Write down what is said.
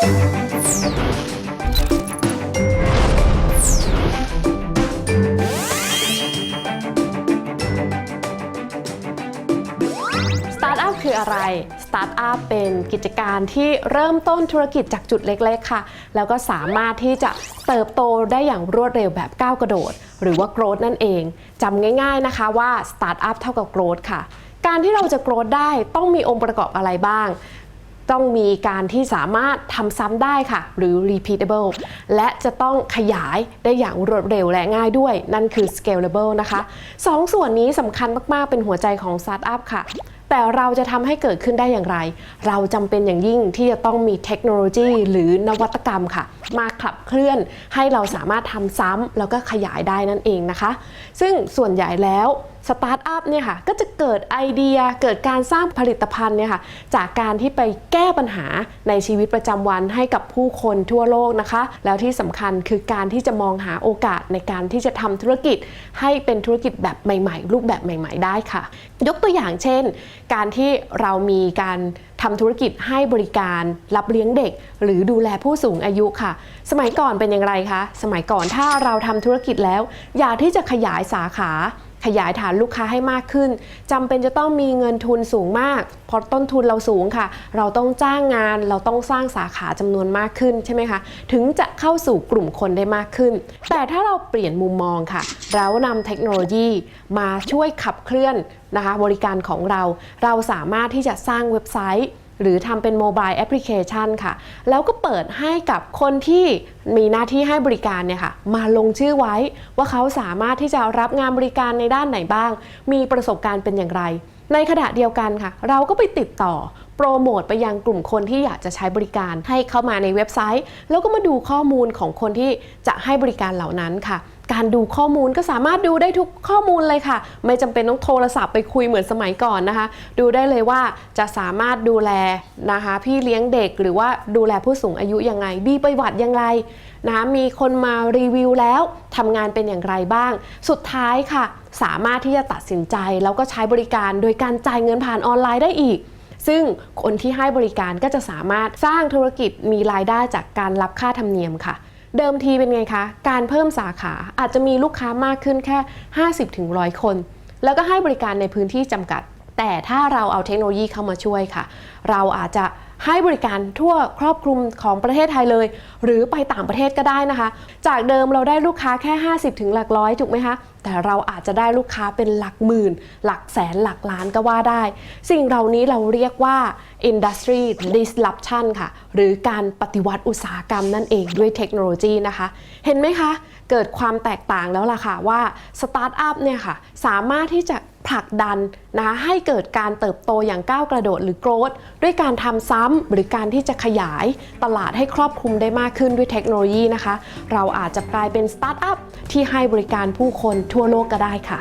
สตาร์ทอัพคืออะไร สตาร์ทอัพเป็นกิจการที่เริ่มต้นธุรกิจจากจุดเล็กๆ ค่ะ แล้วก็สามารถที่จะเติบโตได้อย่างรวดเร็วแบบก้าวกระโดด หรือว่า growth นั่นเอง จำง่ายๆนะคะว่า สตาร์ทอัพเท่ากับ growth ค่ะ การที่เราจะ growth ได้ต้องมีองค์ประกอบอะไรบ้าง ต้องมีการที่สามารถทำซ้ำได้ค่ะ หรือ repeatable และจะต้องขยายได้อย่างรวดเร็วและง่ายด้วย นั่นคือ scalable นะคะสองส่วนนี้สำคัญมาก ๆ เป็นหัวใจของ startup ค่ะแต่เราจะทำให้เกิดขึ้นได้อย่างไร เราจำเป็นอย่างยิ่งที่จะต้องมีเทคโนโลยีหรือนวัตกรรมค่ะ มาขับเคลื่อนให้เราสามารถทำซ้ำแล้วก็ขยายได้นั่นเองนะคะ ซึ่งส่วนใหญ่แล้ว สตาร์ทอัพเนี่ยค่ะก็จะเกิดไอเดียเกิดการสร้างผลิตภัณฑ์เนี่ยค่ะจากการที่ไปแก้ปัญหาในชีวิตประจำวันให้กับผู้คนทั่วโลกนะคะ แล้วที่สำคัญคือการที่จะมองหาโอกาสในการที่จะทำธุรกิจ ให้เป็นธุรกิจแบบใหม่ ๆ รูปแบบใหม่ ๆ ได้ค่ะ ยกตัวอย่างเช่น การที่เรามีการทำธุรกิจให้บริการรับเลี้ยงเด็ก หรือดูแลผู้สูงอายุค่ะ สมัยก่อนเป็นอย่างไรคะ สมัยก่อนถ้าเราทำธุรกิจแล้ว อยากที่จะขยายสาขา ขยายฐานลูกค้าให้มากขึ้นจำเป็นจะต้องมีเงินทุนสูงมากเพราะต้นทุนเราสูงค่ะ เราต้องจ้างงานเราต้องสร้างสาขาจำนวนมากขึ้นใช่ไหมคะถึงจะเข้าสู่กลุ่มคนได้มากขึ้น แต่ถ้าเราเปลี่ยนมุมมองค่ะ เรานำเทคโนโลยีมาช่วยขับเคลื่อนนะคะบริการของเราเราสามารถที่จะสร้างเว็บไซต์ หรือทำเป็นโมบายแอปพลิเคชันค่ะ แล้วก็เปิดให้กับคนที่มีหน้าที่ให้บริการเนี่ยค่ะมาลงชื่อไว้ว่าเขาสามารถที่จะรับงานบริการในด้านไหนบ้าง มีประสบการณ์เป็นอย่างไร ในขณะเดียวกันค่ะ เราก็ไปติดต่อโปรโมทไปยังกลุ่มคนที่อยากจะใช้บริการให้เข้ามาในเว็บไซต์ แล้วก็มาดูข้อมูลของคนที่จะให้บริการเหล่านั้นค่ะ การดูข้อมูลก็สามารถดูได้ทุกข้อมูลเลยค่ะ ไม่จำเป็นต้องโทรศัพท์ไปคุยเหมือนสมัยก่อนนะคะ ดูได้เลยว่าจะสามารถดูแลนะคะ พี่เลี้ยงเด็กหรือว่าดูแลผู้สูงอายุยังไงมีประวัติยังไงนะคะมีคนมารีวิวแล้วทำงานเป็นอย่างไรบ้าง สุดท้ายค่ะ สามารถที่จะตัดสินใจ แล้วก็ใช้บริการโดยการจ่ายเงินผ่านออนไลน์ได้อีกซึ่งคนที่ให้บริการก็จะสามารถสร้างธุรกิจมีรายได้จากการรับค่าธรรมเนียมค่ะ เดิมทีเป็นไงคะ การเพิ่มสาขาอาจจะมีลูกค้ามากขึ้นแค่ 50-100 คน แล้วก็ให้บริการในพื้นที่จำกัด แต่ถ้าเราเอาเทคโนโลยีเข้ามาช่วยค่ะ เราอาจจะ ให้บริการทั่วครอบคลุมของประเทศไทยเลย หรือไปต่างประเทศก็ได้นะคะ จากเดิมเราได้ลูกค้าแค่ 50 ถึงหลักร้อยถูกไหมคะแต่เราอาจจะได้ลูกค้าเป็นหลักหมื่น หลักแสนหลักล้านก็ว่าได้ สิ่งเหล่านี้เราเรียกว่า industry disruption ค่ะ หรือการปฏิวัติอุตสาหกรรมนั่นเองด้วยเทคโนโลยีนะคะ เห็นไหมคะ เกิดความแตกต่างแล้วล่ะค่ะว่าสตาร์ทอัพเนี่ยค่ะ สามารถที่จะ ผลักดันนะคะให้เกิดการเติบโตอย่างก้าวกระโดดหรือ growth ด้วยการทำซ้ำหรือการที่จะขยายตลาดให้ครอบคลุมได้มากขึ้นด้วยเทคโนโลยีนะคะ เราอาจจะกลายเป็นสตาร์ทอัพที่ให้บริการผู้คนทั่วโลกก็ได้ค่ะ